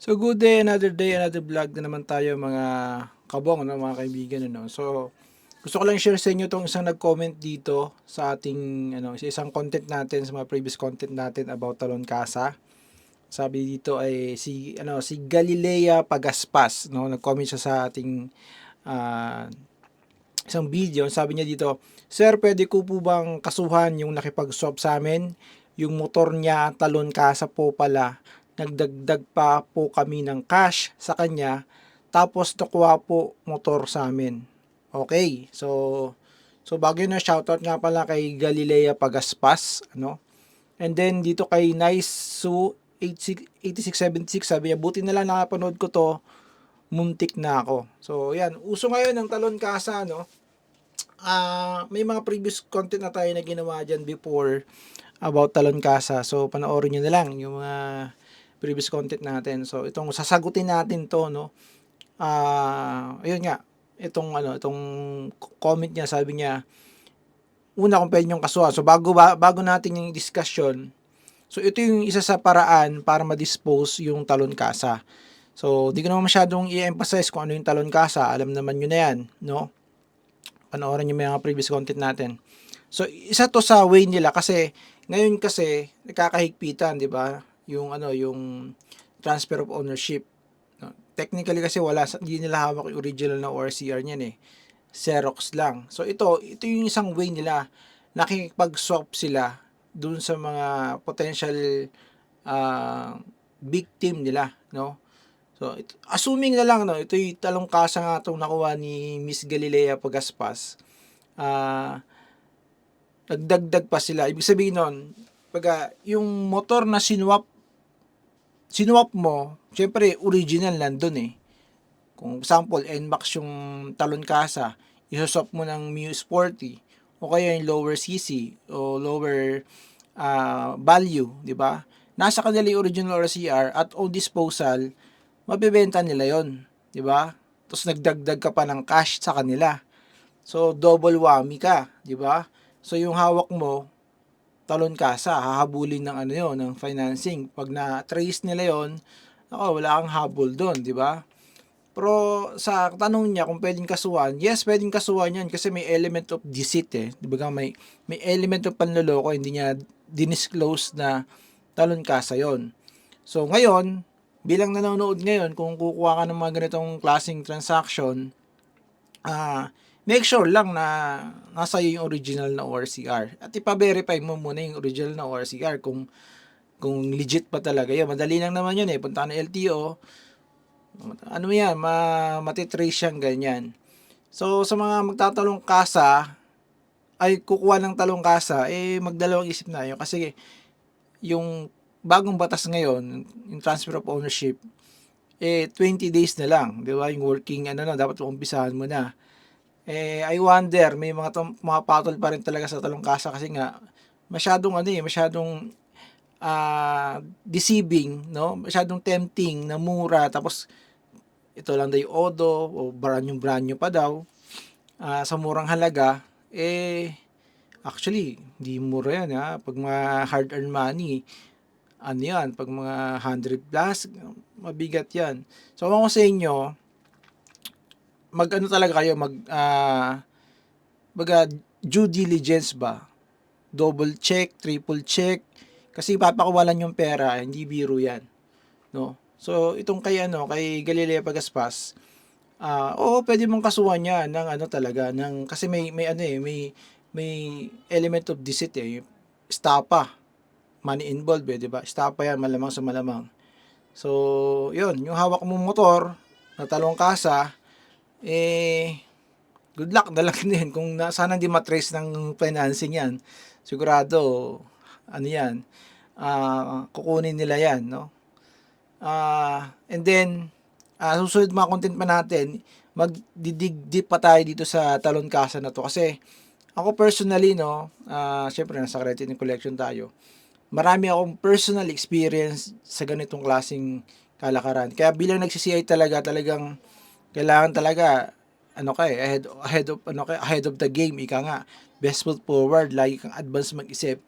So good day, another day, another vlog na naman tayo mga kabong, no, mga kaibigan. Ano? So gusto ko lang share sa inyo itong isang nag-comment dito sa ating ano, sa isang content natin, sa mga previous content natin about Talon Casa. Sabi dito ay si ano si Galilea Pagaspas, no, nag-comment siya sa ating ah, isang video. Sabi niya dito, Sir, pwede ko po bang kasuhan yung nakipag-swap sa amin? Yung motor niya, Talon Casa po pala nagdagdag pa po kami ng cash sa kanya tapos nakuha po motor sa amin. Okay. So so bago yun na shoutout nga pala kay Galilea Pagaspas, ano? And then dito kay Nice Su 8676 sabi niya buti na lang nakapanood ko to muntik na ako. So yan, uso ngayon ng talon kasa no. Ah, may mga previous content na tayo na ginawa diyan before about talon kasa. So panoorin niyo na lang yung mga previous content natin. So itong sasagutin natin to no. Ah, ayun nga. Itong ano, itong comment niya, sabi niya una kung pwede yung kasuhan. So bago ba, bago natin yung discussion, so ito yung isa sa paraan para ma-dispose yung talon kasa. So di ko naman masyadong i-emphasize kung ano yung talon kasa. Alam naman nyo na yan, no? Panoorin nyo may mga previous content natin. So isa to sa way nila kasi ngayon kasi nakakahigpitan, di ba? Yung ano, yung transfer of ownership. No? Technically kasi wala hindi nila hawak yung original na ORCR niyan eh. Xerox lang. So ito, ito yung isang way nila nakikipag-swap sila dun sa mga potential ah, victim nila, no? So, it, assuming na lang, no, ito yung talong kasa nga itong nakuha ni Miss Galilea Pagaspas. Ah, nagdagdag pa sila. Ibig sabihin nun, pagka yung motor na sinwap, sinwap mo, syempre original nandun eh. Kung example, NMAX yung talon kasa, isoswap mo ng Mu Sporty, o kaya yung lower CC, o lower ah, value, di ba? Nasa kanila yung original RCR at on disposal, mabibenta nila yon di ba? Tapos nagdagdag ka pa ng cash sa kanila. So, double whammy ka, di ba? So, yung hawak mo, talon kasa, hahabulin ng ano yon ng financing. Pag na-trace nila yon ako, wala kang habol doon, di ba? Pero sa tanong niya kung pwedeng kasuhan, yes, pwedeng kasuhan yan kasi may element of deceit eh. Di ba may, may element of panloloko, hindi niya dinisclose na talon kasa yon. So ngayon, bilang nanonood ngayon, kung kukuha ka ng mga ganitong klaseng transaction, ah make sure lang na nasa iyo yung original na ORCR. At ipa-verify mo muna yung original na ORCR kung kung legit pa talaga yun. Madali lang naman yun eh. Punta ng LTO, ano yan, ma matitrace siyang ganyan. So, sa mga magtatalong kasa, ay kukuha ng talong kasa, eh, magdalawang isip na yun. Kasi, yung bagong batas ngayon, yung transfer of ownership, eh, 20 days na lang. Di ba? Yung working, ano na, dapat umpisahan mo na. Eh, I wonder, may mga, tom- mga patol pa rin talaga sa talong kasa kasi nga, masyadong ano eh, masyadong ah deceiving, no? Masyadong tempting na mura tapos ito lang daw yung Odo o new pa daw. Ah, sa murang halaga eh actually hindi mura yan ha pag mga hard earned money ano yan? Pag mga 100 plus mabigat yan. So ako sa inyo mag ano talaga kayo mag ah baga due diligence ba double check triple check kasi papakuwalan yung pera hindi biro yan no So, itong kay ano, kay Galilea Pagaspas, ah oo, pwede mong kasuhan niya ng ano talaga, ng kasi may may ano eh, may may element of deceit eh. Estapa, money involved eh, 'di ba? Estapa yan, malamang sa malamang. So, 'yun, yung hawak mong motor na talong kasa, eh good luck na lang din kung na, sana hindi matrace ng financing yan. Sigurado, ano yan, ah kukunin nila yan, no? Ah, and then, ah, susunod mga content pa natin, magdidig deep pa tayo dito sa talon kasa na to. Kasi, ako personally, no, ah, syempre nasa creative collection tayo. Marami akong personal experience sa ganitong klaseng kalakaran. Kaya bilang nagsi-CI talaga, talagang kailangan talaga ano ka eh, ahead, ahead of ano ka, ahead of the game ika nga. Best foot forward, lagi kang advance mag-isip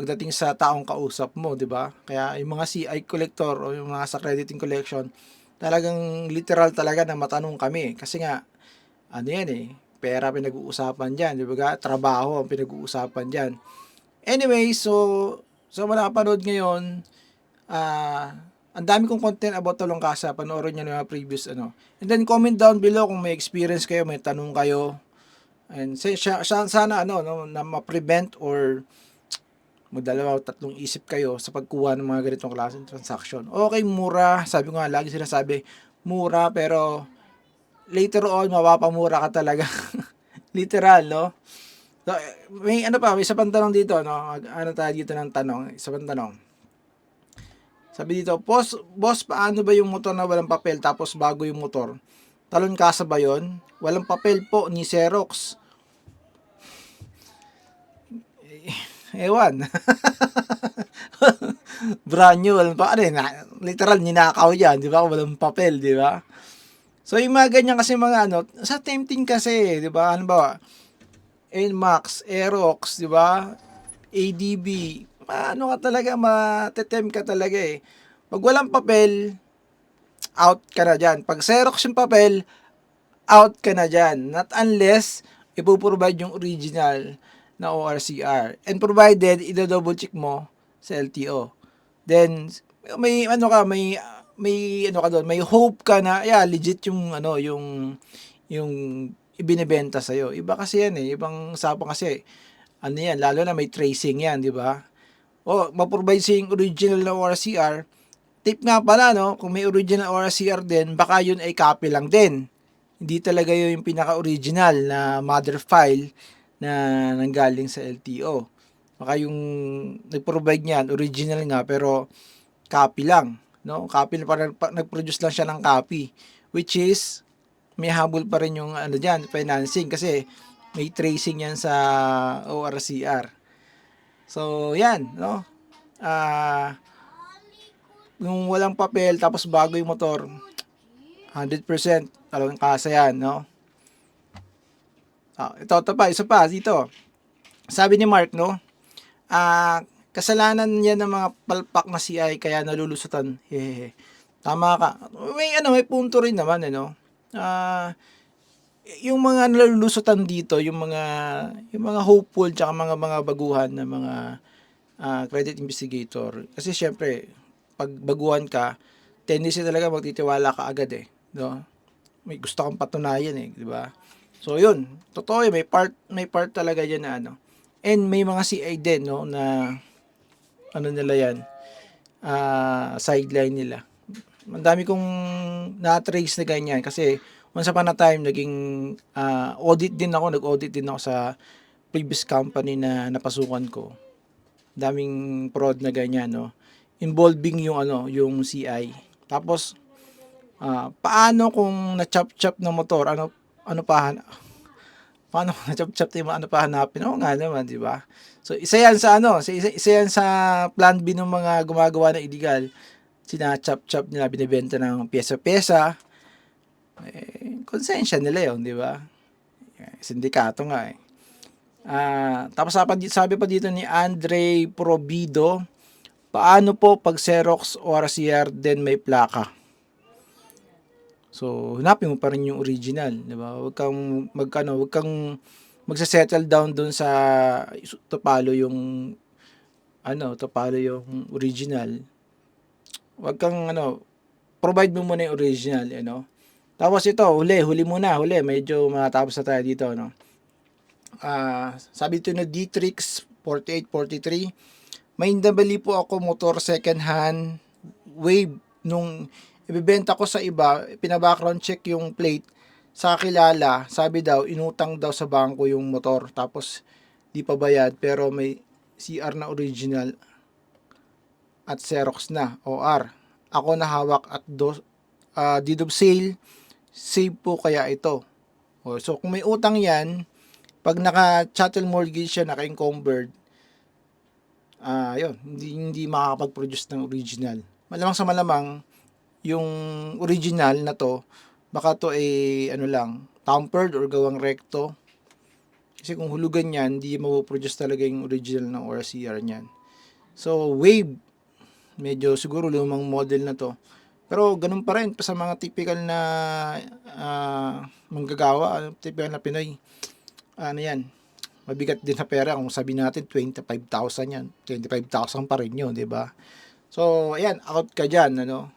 pagdating sa taong kausap mo, 'di ba? Kaya yung mga CI collector o yung mga sa crediting collection, talagang literal talaga na matanong kami kasi nga ano 'yan eh, pera pinag-uusapan diyan, 'di ba? Trabaho ang pinag-uusapan diyan. Anyway, so sa mga nakapanood ngayon, ah ang dami kong content about Talongkasa, panoorin niyo na mga previous ano. And then comment down below kung may experience kayo, may tanong kayo. And sa, sa- sa- sana ano no, na ma-prevent or magdalawa o tatlong isip kayo sa pagkuha ng mga ganitong klaseng transaction. Okay, mura. Sabi ko nga, lagi sinasabi, mura pero later on, mapapamura ka talaga. Literal, no? So, may ano pa, may isa pang tanong dito, no? Ano tayo dito ng tanong? Isa pang tanong. Sabi dito, boss, boss, paano ba yung motor na walang papel tapos bago yung motor? Talon kasa ba yun? Walang papel po ni Xerox. Eh, Ewan. Brand new, walang pa, ano na- literal, ninakaw yan, di ba? Walang papel, di ba? So, yung mga ganyan kasi mga ano, sa tempting kasi, di ba? Ano ba? NMAX, Aerox, di ba? ADB, ano ka talaga, matetem ka talaga eh. Pag walang papel, out ka na dyan. Pag Xerox yung papel, out ka na dyan. Not unless, ipoprovide yung original na ORCR. And provided, ida-double check mo sa LTO. Then, may ano ka, may may ano ka doon, may hope ka na, yeah, legit yung ano, yung yung ibinebenta sa Iba kasi yan eh, ibang sapang kasi ano yan, lalo na may tracing yan, di ba? O, ma-provide sa yung original na ORCR, tip nga pala, no, kung may original ORCR din, baka yun ay copy lang din. Hindi talaga yun yung pinaka-original na mother file na nanggaling sa LTO. Baka yung nag-provide niyan, original nga, pero copy lang. No? Copy, parang pa, nag-produce lang siya ng copy. Which is, may habol pa rin yung ano dyan, financing. Kasi, may tracing yan sa ORCR. So, yan, no? Ah, yung walang papel, tapos bago yung motor, 100% talagang kasa yan, no? Ah, ito, ito pa, isa pa, dito. Sabi ni Mark, no? Ah, kasalanan niya ng mga palpak na CI kaya nalulusutan. Hehehe. Tama ka. May ano, may punto rin naman, ano. Ah, yung mga nalulusutan dito, yung mga yung mga hopeful tsaka mga mga baguhan na mga ah, credit investigator. Kasi syempre, pag baguhan ka, tendency talaga magtitiwala ka agad eh, no? May gusto kang patunayan eh, di ba? So yun, totoo eh, may part may part talaga yan na ano. And may mga CI din no na ano nila yan, ah sideline nila. Ang dami kong na-trace na ganyan kasi once upon a time naging ah, audit din ako, nag-audit din ako sa previous company na napasukan ko. Daming fraud na ganyan no involving yung ano, yung CI. Tapos ah, paano kung na-chop-chop ng motor, ano ano pa paano kung na-chop-chop yung ano pa hanapin? Oo nga naman, di ba? So isa yan sa ano, isa, isa yan sa plan B ng mga gumagawa ng illegal. Sina-chop-chop nila, binibenta ng pyesa-pyesa. Eh, konsensya nila yun, di ba? Sindikato nga eh. Ah, tapos sabi, pa dito ni Andre Probido, paano po pag Xerox o RCR din may plaka? So, hanapin mo pa rin yung original, 'di ba? Huwag kang magkano, huwag kang magse-settle down dun sa topalo yung ano, topalo yung original. Huwag kang ano, provide mo muna yung original, you know. Tapos ito, huli, huli muna, huli. Medyo matapos na tayo dito, no. Ah, sabi ito na Dietrix 4843. May nabali po ako motor second hand wave nung ibebenta ko sa iba, pina-background check yung plate sa kilala, sabi daw, inutang daw sa bangko yung motor, tapos di pa bayad, pero may CR na original at Xerox na, OR. Ako na hawak at do, ah, deed of sale, save po kaya ito. O, so, kung may utang yan, pag naka-chattel mortgage siya, naka-encumbered, ah, yun, hindi, hindi makakapag-produce ng original. Malamang sa malamang, yung original na to, baka to ay ano lang, tampered or gawang recto. Kasi kung hulugan yan, hindi mo produce talaga yung original ng ORCR niyan. So, Wave, medyo siguro lumang model na to. Pero ganun pa rin sa mga typical na ah, manggagawa, typical na Pinoy. Ano yan, mabigat din sa pera kung sabi natin 25,000 yan. 25,000 pa rin yun, di ba? So, ayan, out ka dyan, ano.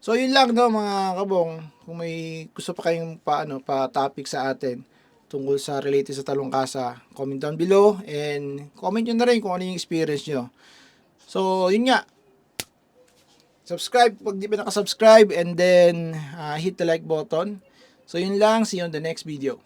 So, yun lang, no, mga kabong. Kung may gusto pa kayong pa, ano, pa topic sa atin tungkol sa related sa talongkasa, comment down below and comment nyo na rin kung ano yung experience nyo. So, yun nga. Subscribe pag di pa nakasubscribe and then uh, hit the like button. So, yun lang. See you on the next video.